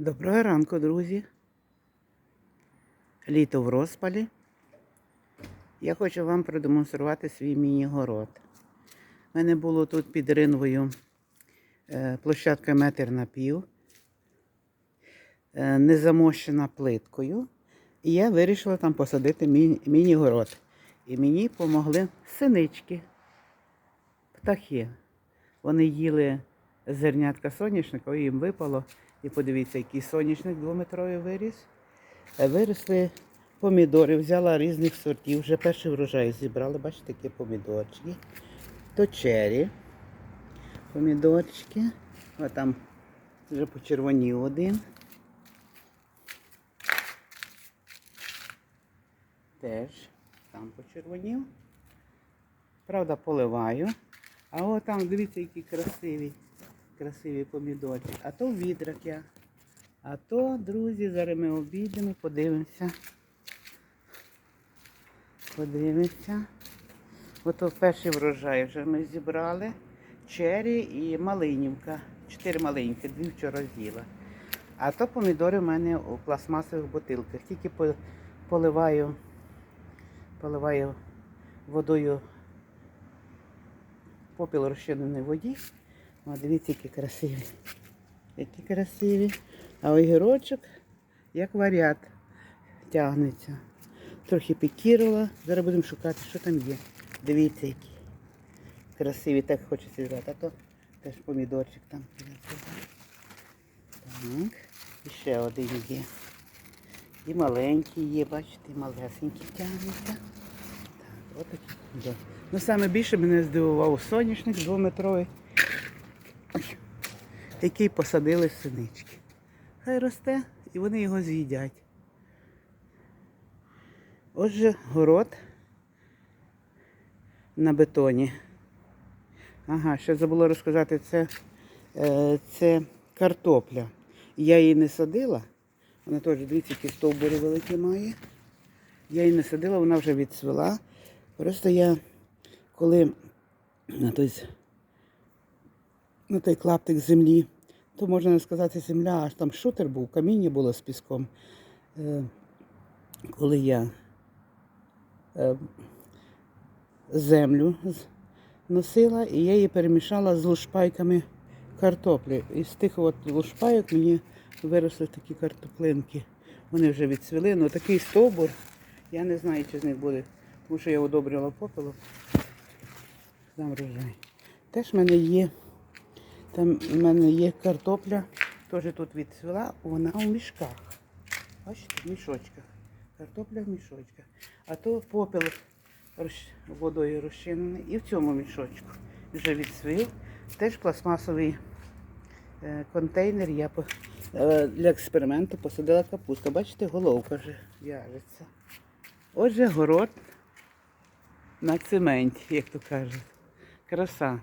Доброго ранку, друзі. Літо в розпалі. Я хочу вам продемонструвати свій міні-город. У мене було тут під ринвою е, площадка метр на пів, е, не замощена плиткою. І я вирішила там посадити міні-город. І мені допомогли синички, птахи. Вони їли зернятка соняшника, їм випало. І подивіться, який соняшник двометровий виріс. Е, Виросли помідори, взяла різних сортів. Вже перший врожай зібрали, бачите, такі помідорчики. То чері. Помідорчики. О, там вже почервонів один. Теж там почервонів. Правда, поливаю. А от там, дивіться, які красиві, красиві помідорки. А то відрак я. А то, друзі, зараз ми обійдемо, подивимося. Подивимося. Ото перший врожай вже ми зібрали. Чері і малинівка. Чотири малиньки, дві вчора з'їла. А то помідори в мене у пластмасових бутилках. Тільки поливаю, поливаю водою попіл розчинений воді. О, дивіться, які красиві. Які красиві. А огірочок, як варіат, тягнеться. Трохи пікірувала. Зараз будемо шукати, що там є. Дивіться, які красиві, так хочеться зібрати. А то теж помідорчик там. Так. І ще один є. І маленький є, бачите, і малесенький тягнеться. Так, отакі. Да. Ну, саме більше мене здивував соняшник двометровий, який посадили синички. Хай росте і вони його з'їдять. Отже, город на бетоні. Ага, ще забула розказати, це, е, це картопля. Я її не садила. Вона теж, дивіться, які стовбури великі має. Я її не садила, вона вже відцвіла. Просто я, коли на той, з- на той клаптик землі, то можна не сказати земля, аж там шутер був, каміння було з піском. Е, коли я е, землю носила, і я її перемішала з лушпайками картоплі. І з тих от лушпайок мені виросли такі картоплинки. Вони вже відцвіли, ну такий стовбур, я не знаю, чи з них буде, тому що я одобрила попелом. Там врожай. Теж в мене є, там в мене є картопля, теж тут відцвіла, вона у мішках. Бачите, в мішочках. Картопля в мішочках. А то розч- водою розчинений. І в цьому мішочку вже відсвів. Теж пластмасовий е, контейнер я е, для експерименту посадила капусту. Бачите, головка вже в'яжеться. Отже, город на цементі, як то кажуть. Краса.